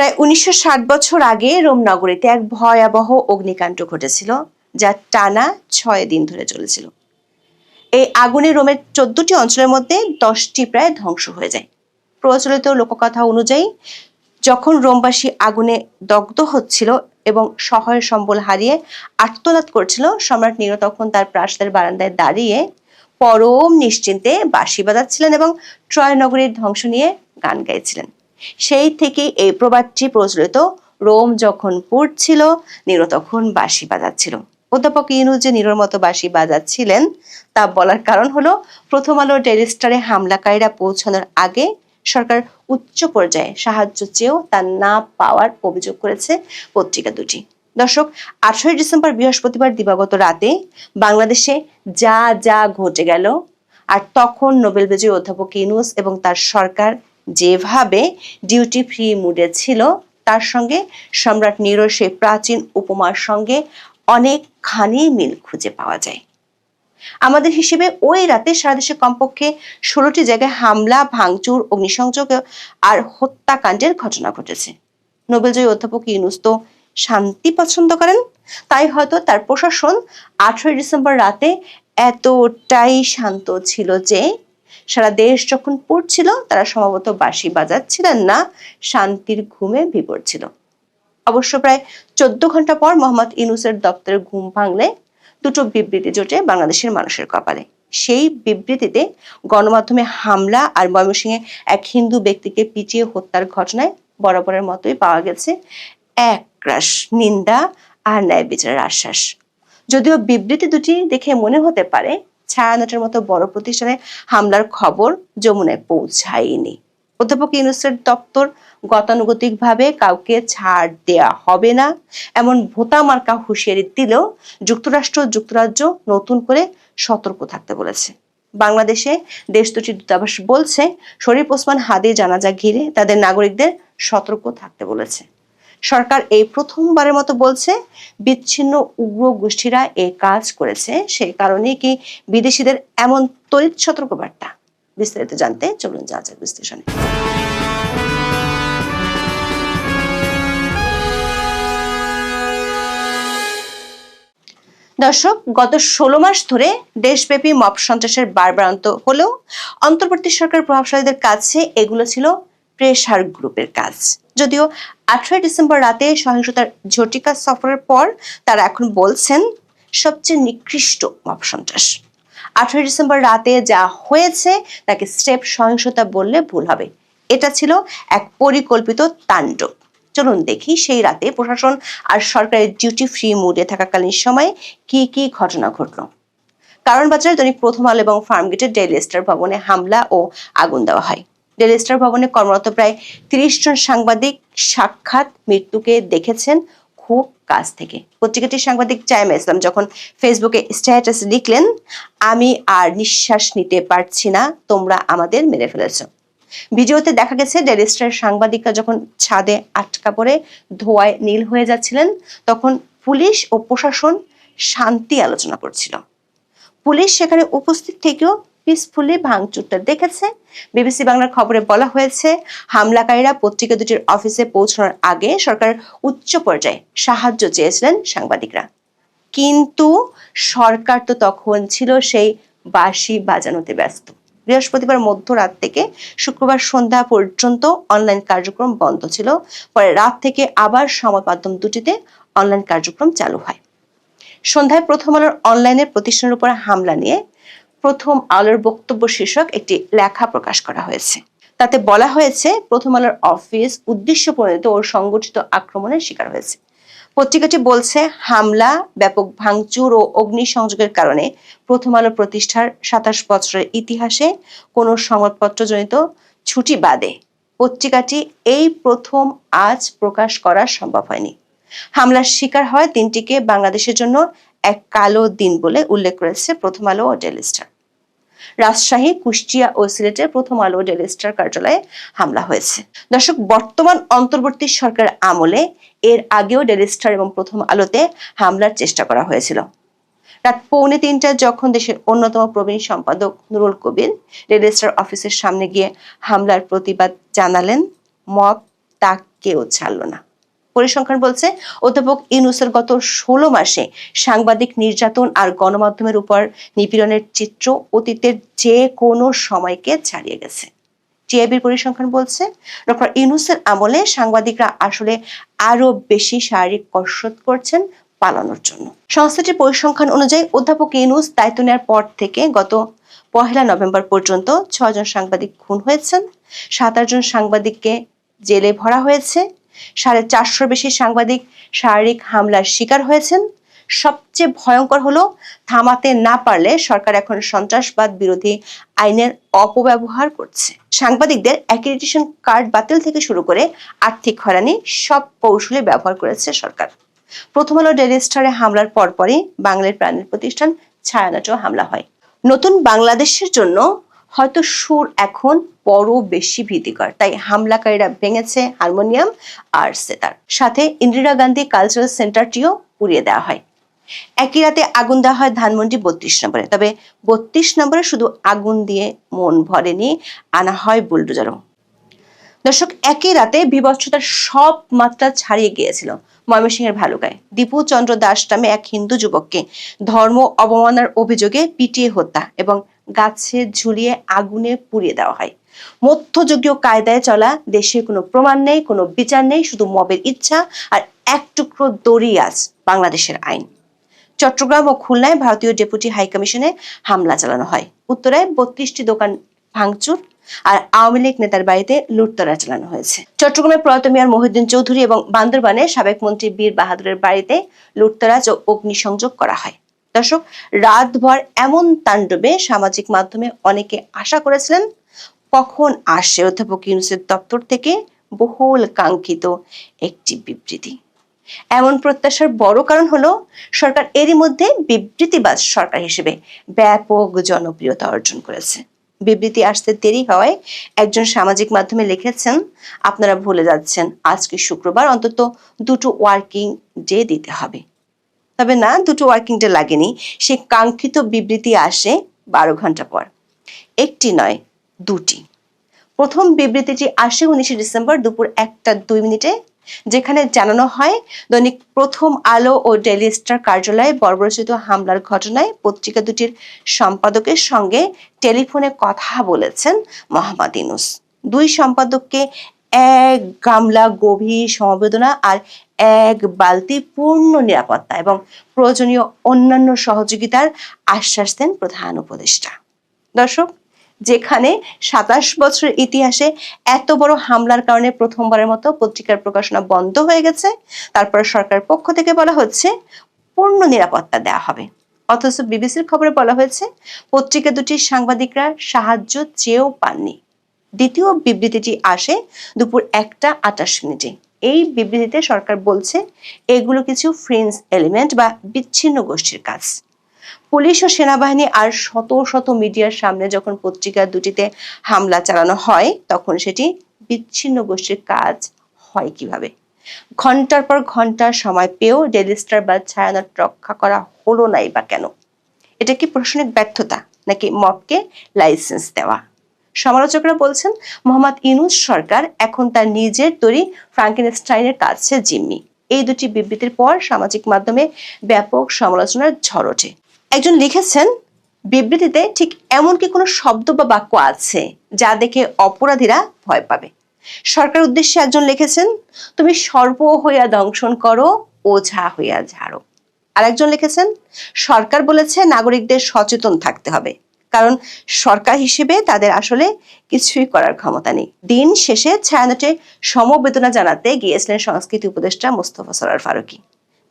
প্রায় উনিশশো ষাট বছর আগে রোমনগরীতে এক ভয়াবহ অগ্নিকাণ্ড ঘটেছিল, যা টানা ছয় দিন ধরে চলেছিল। এই আগুনে রোমের চোদ্দটি অঞ্চলের মধ্যে দশটি প্রায় ধ্বংস হয়ে যায়। প্রচলিত লোককথা অনুযায়ী, যখন রোমবাসী আগুনে দগ্ধ হচ্ছিল এবং শহরের সম্বল হারিয়ে আত্মনাদ করছিল, সম্রাট নিরো তখন তার প্রাসাদের বারান্দায় দাঁড়িয়ে পরম নিশ্চিন্তে বাঁশি বাজাচ্ছিলেন এবং ট্রয় নগরীর ধ্বংস নিয়ে গান গাইছিলেন। সেই থেকে এই প্রবাদটি প্রচলিত। রোম যখন পুড়ছিল, নিরো তখন বাঁশি বাজাচ্ছিল। অধ্যাপক ইউনুস যে নিরোর মতো বাঁশি বাজাচ্ছিলেন, তা বলার কারণ হলো, প্রথম আলো ডেইলি স্টারে হামলাকারীরা পৌঁছানোর আগে সরকার উচ্চ পর্যায়ে সাহায্য চেয়েও তা না পাওয়ার অভিযোগ করেছে পত্রিকা দুটি। দর্শক, আঠারোই ডিসেম্বর বৃহস্পতিবার দিবাগত রাতে বাংলাদেশে যা যা ঘটে গেল, আর তখন নোবেল বিজয়ী অধ্যাপক ইউনুস এবং তার সরকার যেভাবে ডিউটি ফ্রি মুডে ছিল, তার সঙ্গে সম্রাট নিরোর সেই প্রাচীন উপমার সঙ্গে অনেকখানি মিল খুঁজে পাওয়া যায়। আমাদের হিসেবে ওই রাতে সারা দেশে কমপক্ষে ষোলোটি জায়গায় হামলা, ভাঙচুর, অগ্নিসংযোগ আর হত্যাকাণ্ডের ঘটনা ঘটেছে। নোবেলজয়ী অধ্যাপক ইউনুস তো শান্তি পছন্দ করেন, তাই হয়তো তার প্রশাসন আঠারোই ডিসেম্বর রাতে এতটাই শান্ত ছিল যে সারা দেশ যখন পড়ছিল, তারা সম্ভবত বাঁশি বাজাচ্ছিলেন না, শান্তির ঘুমে বিপর ছিল অবশ্য প্রায় চোদ্দ ঘণ্টা পর মোহাম্মদ ইনুসের দপ্তরের ঘুম ভাঙলে দুটো বিবৃতি জোটে বাংলাদেশের মানুষের কপালে। সেই বিবৃতিতে গণমাধ্যমে হামলা আর ময়মনসিংহে এক হিন্দু ব্যক্তিকে পিছিয়ে হত্যার ঘটনায় বরাবরের মতোই পাওয়া গেছে এক নিন্দা আর ন্যায় বিচারের আশ্বাস। যদিও বিবৃতি দুটি দেখে মনে হতে পারে ছায়ানটের মতো বড় প্রতিষ্ঠানে হামলার খবর যমুনায় পৌঁছায়নি। অধ্যাপক ইউনুসের দপ্তর গতানুগতিকভাবে কাউকে ছাড় দেয়া হবে না। এমন ভোতা মার্কা হুঁশিয়ারি দিলেও যুক্তরাষ্ট্র যুক্তরাজ্য নতুন করে সতর্ক থাকতে বলেছে। বাংলাদেশে দেশ দুটির দূতাবাস বলছে, শরীফ ওসমান হাদি জানাজা ঘিরে তাদের নাগরিকদের সতর্ক থাকতে বলেছে। সরকার এই প্রথমবারের মতো বলছে, বিচ্ছিন্ন উগ্র গোষ্ঠীরা এ কাজ করেছে। সেই কারণে কি বিদেশিদের এমন তড়িৎ সতর্কবার্তা? বিস্তারিত জানতে চলুন যা যাক বিশ্লেষণে। দর্শক, গত ষোলো মাস ধরে দেশব্যাপী মপ সন্ত্রাসের বারবারান্ত হলেও অন্তর্বর্তী সরকার প্রভাবশালীদের কাছে এগুলো ছিল প্রেশার গ্রুপের কাজ। যদিও আঠারোই ডিসেম্বর রাতে সহিংসতার ঝটিকা সফরের পর তারা এখন বলছেন, সবচেয়ে নিকৃষ্ট মব সন্ত্রাস আঠারোই ডিসেম্বর রাতে যা হয়েছে, তাকে স্টেপ সহিংসতা বললে ভুল হবে। এটা ছিল এক পরিকল্পিত তাণ্ডব। চলুন দেখি সেই রাতে প্রশাসন আর সরকারের ডিউটি ফ্রি মুডে থাকাকালীন সময়ে কি কি ঘটনা ঘটলো। কারণ বাজারে দৈনিক প্রথম আলো এবং ফার্মগেটে ডেইলি স্টার ভবনে হামলা ও আগুন দেওয়া হয়। ডেইলি স্টার ভবনে কর্মরত প্রায় তিরিশ জন সাংবাদিক সাক্ষাৎ মৃত্যুকে দেখেছেন খুব কাছ থেকে। পত্রিকাটির সাংবাদিক চাইমা ইসলাম যখন ফেসবুকে স্ট্যাটাস লিখলেন, আমি আর নিঃশ্বাস নিতে পারছি না, তোমরা আমাদের মেরে ফেলেছো। ভিডিওতে দেখা গেছে ডেলি স্টার সাংবাদিকরা যখন ছাদে আটকা পড়ে ধোয়ায় নীল হয়ে যাচ্ছিলেন, তখন পুলিশ ও প্রশাসন শান্তি আলোচনা করছিল। পুলিশ সেখানে উপস্থিত থেকেও পিসফুলি ভাঙচুরটা দেখেছে। বিবিসি বাংলার খবরে বলা হয়েছে, হামলাকারীরা পত্রিকা দুটির অফিসে পৌঁছানোর আগে সরকার উচ্চ পর্যায়ে সাহায্য চেয়েছিলেন সাংবাদিকরা। কিন্তু সরকার তো তখন ছিল সেই বাঁশি বাজানোতে ব্যস্ত। বৃহস্পতিবার মধ্যরাত থেকে শুক্রবার সন্ধ্যা পর্যন্ত অনলাইন কার্যক্রম বন্ধ ছিল। পরে রাত থেকে আবার সংবাদ মাধ্যম দুটিতে অনলাইন কার্যক্রম চালু হয়। সন্ধ্যায় প্রথম আলোর অনলাইনের প্রতিষ্ঠানের উপর হামলা নিয়ে প্রথম আলোর বক্তব্য শীর্ষক একটি লেখা প্রকাশ করা হয়েছে। তাতে বলা হয়েছে, প্রথম আলোর অফিস উদ্দেশ্য প্রণীত ও সংগঠিত আক্রমণের শিকার হয়েছে। পত্রিকাটি বলছে, হামলা, ব্যাপক ভাঙচুর ও অগ্নিসংযোগের কারণে প্রথম আলো প্রতিষ্ঠার সাতাশ বছরের ইতিহাসে কোনো সংবাদপত্রজনিত ছুটি বাদে। পত্রিকাটি এই প্রথম আজ প্রকাশ করা সম্ভব হয়নি। হামলার শিকার হয় দিনটিকে বাংলাদেশের জন্য এক কালো দিন বলে উল্লেখ করেছে প্রথম আলো ও ডেলি স্টার। রাজশাহী, কুষ্টিয়া ও সিলেটের প্রথম আলো ডেলি কার্যালয়ে হামলা হয়েছে। দর্শক, বর্তমান অন্তর্বর্তী সরকার আমলে এর আগেও ডেলি স্টার এবং প্রথম আলোতে হামলার চেষ্টা করা হয়েছিল। রাত পৌনে তিনটায় যখন দেশের অন্যতম প্রবীণ সম্পাদক নুরুল কবির ডেলি অফিসের সামনে গিয়ে হামলার প্রতিবাদ জানালেন, মব তাক কেউ ছাড়ল না। পরিসংখ্যান বলছে, অধ্যাপক ইউনুসের গত ষোলো মাসে সাংবাদিক নির্যাতন আর গণমাধ্যমের উপর নিপীড়নের চিত্র অতীতের যে কোনো সময়কে ছাড়িয়ে গেছে। টিআইবির পরিসংখ্যান বলছে, ডক্টর ইউনুসের আমলে সাংবাদিকরা আসলে আরও বেশি শারীরিক কসরত করছেন পালানোর জন্য। সংস্থাটির পরিসংখ্যান অনুযায়ী অধ্যাপক ইউনুস দায়িত্ব নেওয়ার পর থেকে গত পহেলা নভেম্বর পর্যন্ত ছজন সাংবাদিক খুন হয়েছেন সাত জন সাংবাদিককে জেলে ভরা হয়েছে সাড়ে চারশোর বেশি সাংবাদিক শারীরিক হামলার শিকার হয়েছেন। সবচেয়ে ভয়ঙ্কর হলো, থামাতে না পারলে সরকার এখন সন্ত্রাসবাদ বিরোধী আইনের অপব্যবহার করছে। সাংবাদিকদের অ্যাক্রিডিটেশন কার্ড বাতিল থেকে শুরু করে আর্থিক হয়রানি সব কৌশলে ব্যবহার করেছে সরকার। প্রথম আলো ডেলি স্টারে হামলার পরপরই বাংলার প্রাণের প্রতিষ্ঠান ছায়ানটেও হামলা হয়। নতুন বাংলাদেশের জন্য হয়তো সুর এখন বড় বেশি ভীতিকর। তাই হামলাকারীরা ভেঙেছে হারমোনিয়াম আর সেতার। সাথে ইন্দিরা গান্ধী কালচারাল সেন্টারটিও পুড়িয়ে দেওয়া হয়। একই রাতে আগুন দেওয়া হয় ধানমন্ডি বত্রিশ নম্বরে। তবে বত্রিশ নম্বরে শুধু আগুন দিয়ে মন ভরেনি, আনা হয় বুলডোজারও। দর্শক, একই রাতে বিভৎসতার সব মাত্রা ছাড়িয়ে গিয়েছিল ময়মনসিংহের ভালুকায়। দীপু চন্দ্র দাস নামে এক হিন্দু যুবককে ধর্ম অবমাননার অভিযোগে পিটিয়ে হত্যা এবং গাছে ঝুলিয়ে আগুনে পুড়িয়ে দেওয়া হয়। মধ্যযুগীয় কায়দায় চলা দেশে কোনো প্রমাণ নেই, কোনো বিচার নেই, শুধু মবের ইচ্ছা আর এক টুকরো দড়ি আজ বাংলাদেশের আইন। চট্টগ্রাম ও খুলনায় ভারতীয় ডেপুটি হাইকমিশনে হামলা চালানো হয়। উত্তরায় বত্রিশটি দোকান ভাঙচুর আর আওয়ামী লীগ নেতার বাড়িতে লুটতরা চালানো হয়েছে। চট্টগ্রামের প্রয়াত মিয়ার মহিউদ্দিন চৌধুরী এবং বান্দরবানে সাবেক মন্ত্রী বীর বাহাদুরের বাড়িতে লুটতরাজ ও অগ্নিসংযোগ করা হয়। দর্শক রাতভর এমন তাণ্ডবে সামাজিক মাধ্যমে অনেকে আশা করেছিলেন, কখন আসে অধ্যাপক ইউনুসের দপ্তর থেকে বহুল কাঙ্ক্ষিত একটি বিবৃতি। এমন প্রত্যাশার বড় কারণ হলো, সরকার এরই মধ্যে বিবৃতিবাজ সরকার হিসেবে ব্যাপক জনপ্রিয়তা অর্জন করেছে। বিবৃতি আসতে দেরি হওয়ায় একজন সামাজিক মাধ্যমে লিখেছেন, আপনারা ভুলে যাচ্ছেন, আজকে শুক্রবার অন্তত দুটো ওয়ার্কিং ডে দিতে হবে। তবে না, দুটো ওয়ার্কিং ডে লাগেনি। সে কাঙ্ক্ষিত বিবৃতি আসে বারো ঘণ্টা পর। একটি নয়, দুটি। প্রথম বিবৃতিটি আসে উনিশে ডিসেম্বর দুপুর একটা দুই মিনিটে, যেখানে জানানো হয়, দৈনিক প্রথম আলো ও ডেইলি স্টার কার্যালয়ে বর্বরচিত হামলার ঘটনায় পত্রিকা দুটির সম্পাদকের সঙ্গে টেলিফোনে কথা বলেছেন মোহাম্মদ ইনুস দুই সম্পাদককে এক গামলা গভীর সমবেদনা আর এক বালতি পূর্ণ নিরাপত্তা এবং প্রয়োজনীয় অন্যান্য সহযোগিতার আশ্বাস দেন প্রধান উপদেষ্টা। দর্শক, যেখানে সাতাশ বছরের ইতিহাসে এত বড় হামলার কারণে প্রথমবারের মতো পত্রিকার প্রকাশনা বন্ধ হয়ে গেছে, তারপর সরকার পক্ষ থেকে বলা হচ্ছে পূর্ণ নিরাপত্তা দেওয়া হবে। অথচ বিবিসির খবরে বলা হয়েছে, পত্রিকা দুটির সাংবাদিকরা সাহায্য চেয়েও পাননি। দ্বিতীয় বিবৃতিটি আসে দুপুর একটা আটাশ মিনিটে। এই বিবৃতিতে সরকার বলছে, এগুলো কিছু ফ্রেন্স এলিমেন্ট বা বিচ্ছিন্ন গোষ্ঠীর কাজ। পুলিশ ও সেনাবাহিনী আর শত শত মিডিয়ার সামনে যখন পত্রিকা দুটিতে হামলা চালানো হয়, তখন সেটি বিচ্ছিন্ন গোষ্ঠীর কাজ হয় কীভাবে? ঘণ্টার পর ঘণ্টা সময় পেয়েও ডেলি স্টার বা ছায়ানট রক্ষা করা হলো নাই বা কেন? এটা কি প্রশাসনিক ব্যর্থতা নাকি মবকে লাইসেন্স দেওয়া? সমালোচকরা বলছেন, মোহাম্মদ ইনুস সরকার এখন তার নিজের তৈরি ফ্রাঙ্কেনস্টাইনের কাছে জিম্মি। এই দুটি বিবৃতির পর সামাজিক মাধ্যমে ব্যাপক সমালোচনার ঝড় ওঠে। একজন লিখেছেন, বিবৃতিতে ঠিক এমন কি কোনো শব্দ বা বাক্য আছে যা দেখে অপরাধীরা ভয় পাবে? সরকার উদ্দেশ্যে একজন লিখেছেন, তুমি সর্ব হইয়া দংশন করো, ওঝা হইয়া ঝাড়ো। আরেকজন লিখেছেন, সরকার বলেছে নাগরিকদের সচেতন থাকতে হবে। কারণ সরকার হিসেবে তাদের আসলে কিছুই করার ক্ষমতা নেই। দিন শেষে ছায়ানটে সমবেদনা জানাতে গিয়েছিলেন সংস্কৃতি উপদেষ্টা মোস্তফা সরার ফারুকী।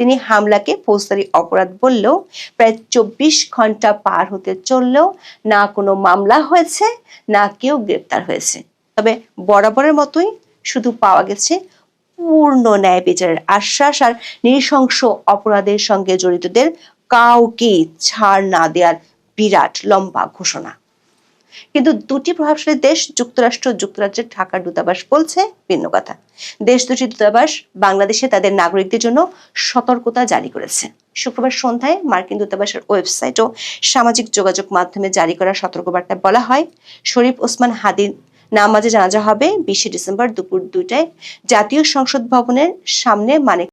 তিনি হামলাকে ফৌজদারি অপরাধ বললেও প্রায় চব্বিশ ঘণ্টা পার হতে চললেও না কোনো মামলা হয়েছে, না কেউ গ্রেপ্তার হয়েছে। তবে বরাবরের মতোই শুধু পাওয়া গেছে পূর্ণ ন্যায় বিচারের আশ্বাস আর নৃশংস অপরাধের সঙ্গে জড়িতদের কাউকে ছাড় না দেওয়ার বিরাট লম্বা ঘোষণা। কিন্তু দুটি প্রভাবশালী দেশ, যুক্তরাষ্ট্র যুক্তরাজ্যের ঢাকার দূতাবাস বলছে ভিন্ন কথা। দেশ দুটি দূতাবাস বাংলাদেশে তাদের নাগরিকদের জন্য সতর্কতা জারি করেছে। শুক্রবার সন্ধ্যায় মার্কিন দূতাবাসের ওয়েবসাইট ও সামাজিক যোগাযোগ মাধ্যমে জারি করা সতর্কবার্তায় বলা হয়। শরীফ ওসমান হাদির নামাজে জানাজা হবে বিশে ডিসেম্বর দুপুর দুইটায়। জাতীয় সংসদ ভবনের সামনে মানিক